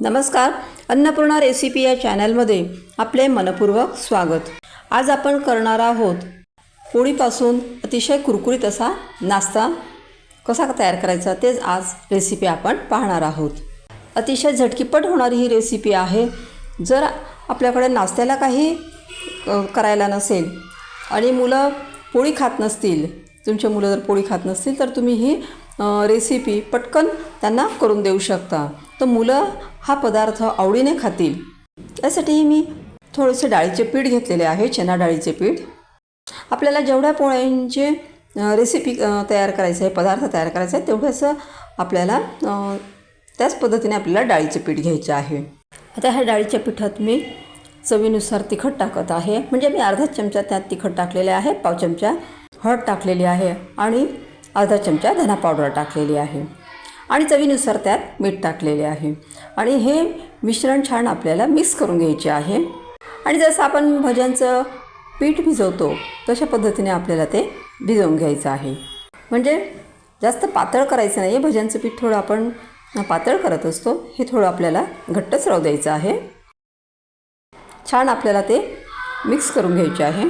नमस्कार अन्नपूर्णा रेसिपी या चॅनलमध्ये आपले मनपूर्वक स्वागत. आज आपण करणार आहोत पोळीपासून अतिशय कुरकुरीत असा नाश्ता. कसा तयार करायचा तेच आज रेसिपी आपण पाहणार आहोत. अतिशय झटकीपट होणारी ही रेसिपी आहे. जर आपल्याकडे नाश्त्याला काही करायला नसेल आणि मुलं पोळी खात नसतील तुमचे मुलं जर पोळी खात नसतील तर तुम्ही ही रेसिपी पटकन त्यांना करून देऊ शकता. तर मुलं हा पदार्थ आवडीने खातील. यासाठी मी थोडेसे डाळीचे पीठ घेतलेले आहे चना डाळीचे पीठ. आपल्याला जेवढ्या पोळ्यांचे रेसिपी तयार करायचं आहे पदार्थ तयार करायचा आहे तेवढंसं आपल्याला त्याच पद्धतीने आपल्याला डाळीचे पीठ घ्यायचे आहे. आता ह्या डाळीच्या पिठात मी चवीनुसार तिखट टाकत आहे. म्हणजे मी अर्धा चमचा त्यात तिखट टाकलेले आहे पाव चमचा. हळद टाकलेली आहे आणि अर्धा चमचा धना पावडर टाकलेली आहे. आणि चवीनुसार त्यात मीठ टाकलेले आहे. आणि हे मिश्रण छान आपल्याला मिक्स करून घ्यायचे आहे. आणि जसं आपण भज्यांचं पीठ भिजवतो तशा पद्धतीने आपल्याला ते भिजवून घ्यायचं आहे. म्हणजे जास्त पातळ करायचं नाही आहे भज्यांचं पीठ थोडं आपण पातळ करत असतो हे थोडं आपल्याला घट्टच राहू द्यायचं आहे. छान आपल्याला ते मिक्स करून घ्यायचे आहे.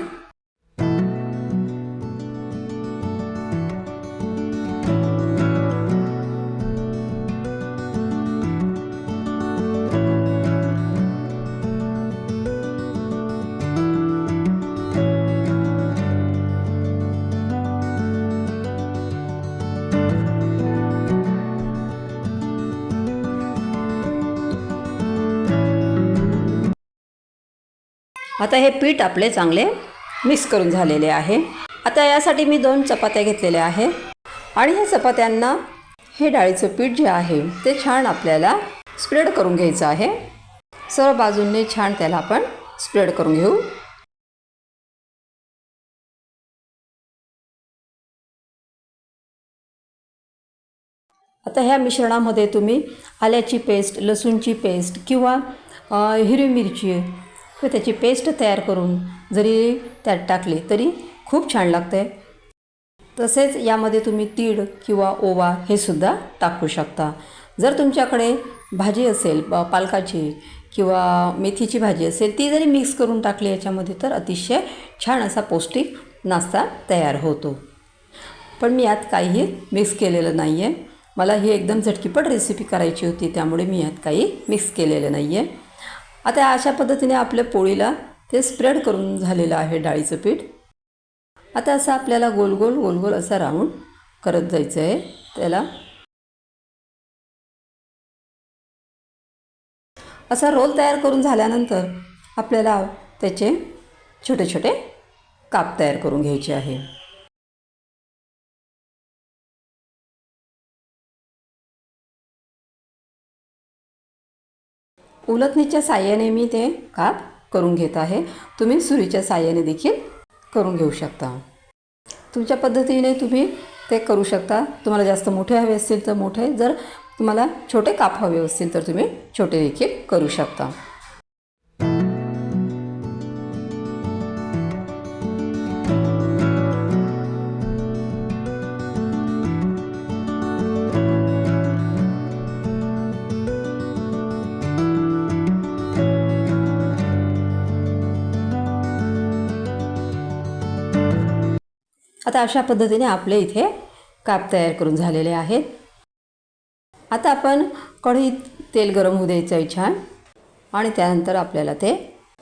आता हे पीठ आपले चांगले मिक्स करून झालेले आहे. आता यासाठी मी दोन चपात्या घेतलेल्या आहे आणि ह्या चपात्यांना हे डाळीचं पीठ जे आहे ते छान आपल्याला स्प्रेड करून घ्यायचं आहे. सर्व बाजूंनी छान त्याला आपण स्प्रेड करून घेऊ. आता ह्या मिश्रणामध्ये तुम्ही आल्याची पेस्ट लसूणची पेस्ट किंवा हिरवी मिरची किंवा त्याची पेस्ट तयार करून जरी त्यात टाकली तरी खूप छान लागते तसेच यामध्ये तुम्ही तीळ किंवा ओवा हे सुद्धा टाकू शकता. जर तुमच्याकडे भाजी असेल पालकाची किंवा मेथीची भाजी असेल ती जरी मिक्स करून टाकली याच्यामध्ये तर अतिशय छान असा पौष्टिक नाश्ता तयार होतो. पण मी यात काहीही मिक्स केलेलं नाही आहे मला ही एकदम झटकीपट रेसिपी करायची होती त्यामुळे मी यात काही मिक्स केलेलं नाही आहे आता अशा पद्धतीने आपल्या पोळीला ते स्प्रेड करून झालेलं आहे डाळीचं पीठ. आता असं आपल्याला गोल गोल गोल गोल असा राऊंड करत जायचं आहे त्याला असा रोल तयार करून झाल्यानंतर आपल्याला त्याचे छोटे छोटे काप तयार करून घ्यायचे आहे. उलथणीच्या साह्याने मी ते काप करून घेत आहे. तुम्ही सुरीच्या साह्याने देखील करून घेऊ शकता. तुमच्या पद्धतीने तुम्ही ते करू शकता. तुम्हाला जास्त मोठे हवे असतील तर मोठे. जर तुम्हाला छोटे काप हवे असतील तर तुम्ही छोटे देखील करू शकता. आता अशा पद्धतीने आपले इथे काप तयार करून झालेले आहेत. आता आपण कढईत तेल गरम होऊ द्यायचं आहे छान. आणि त्यानंतर आपल्याला ते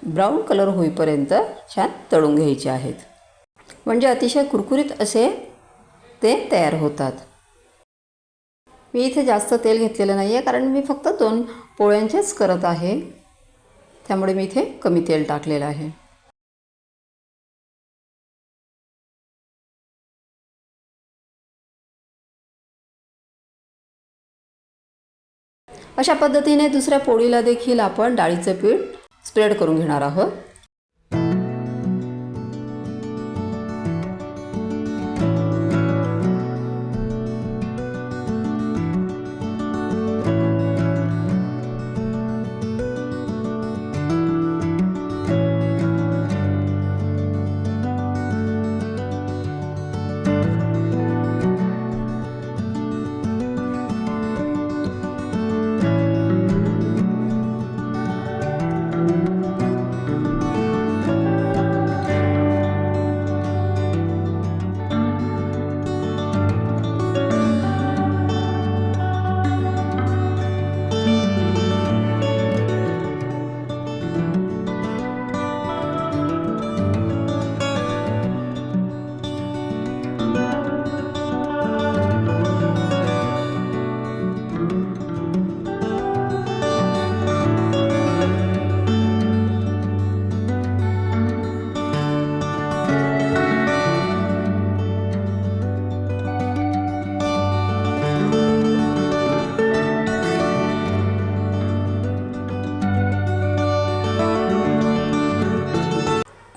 ब्राऊन कलर होईपर्यंत छान तळून घ्यायचे आहेत. म्हणजे अतिशय कुरकुरीत असे ते तयार होतात. मी इथे जास्त तेल घेतलेलं नाही आहे कारण मी फक्त दोन पोळ्यांचेच करत आहे. त्यामुळे मी इथे कमी तेल टाकलेलं आहे. अशा पद्धतीने दुसऱ्या पोळीला देखील आपण डाळीचं पीठ स्प्रेड करून घेणार आहोत.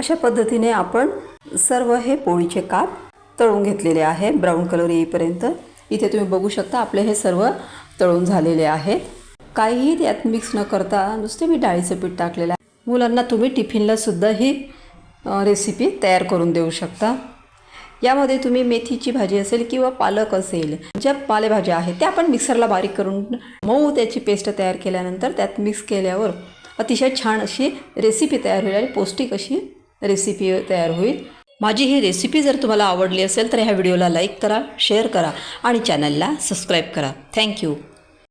अशा पद्धतीने आपण सर्व हे पोळीचे काप तळून घेतलेले आहे. ब्राऊन कलर येईपर्यंत. इथे तुम्ही बघू शकता आपले हे सर्व तळून झालेले आहेत. काहीही त्यात मिक्स न करता नुसते मी डाळीचं पीठ टाकलेलं आहे. मुलांना तुम्ही टिफिनला सुद्धा ही रेसिपी तयार करून देऊ शकता. यामध्ये तुम्ही मेथीची भाजी असेल किंवा पालक असेल ज्या पालेभाज्या आहेत त्या आपण मिक्सरला बारीक करून मऊ त्याची पेस्ट तयार केल्यानंतर त्यात मिक्स केल्यावर अतिशय छान अशी रेसिपी तयार होईल आणि पौष्टिक अशी रेसिपी तयार होईल. माझी ही रेसिपी जर तुम्हाला आवडली असेल तर ह्या व्हिडिओला लाईक करा शेअर करा आणि चॅनलला सबस्क्राईब करा. थँक्यू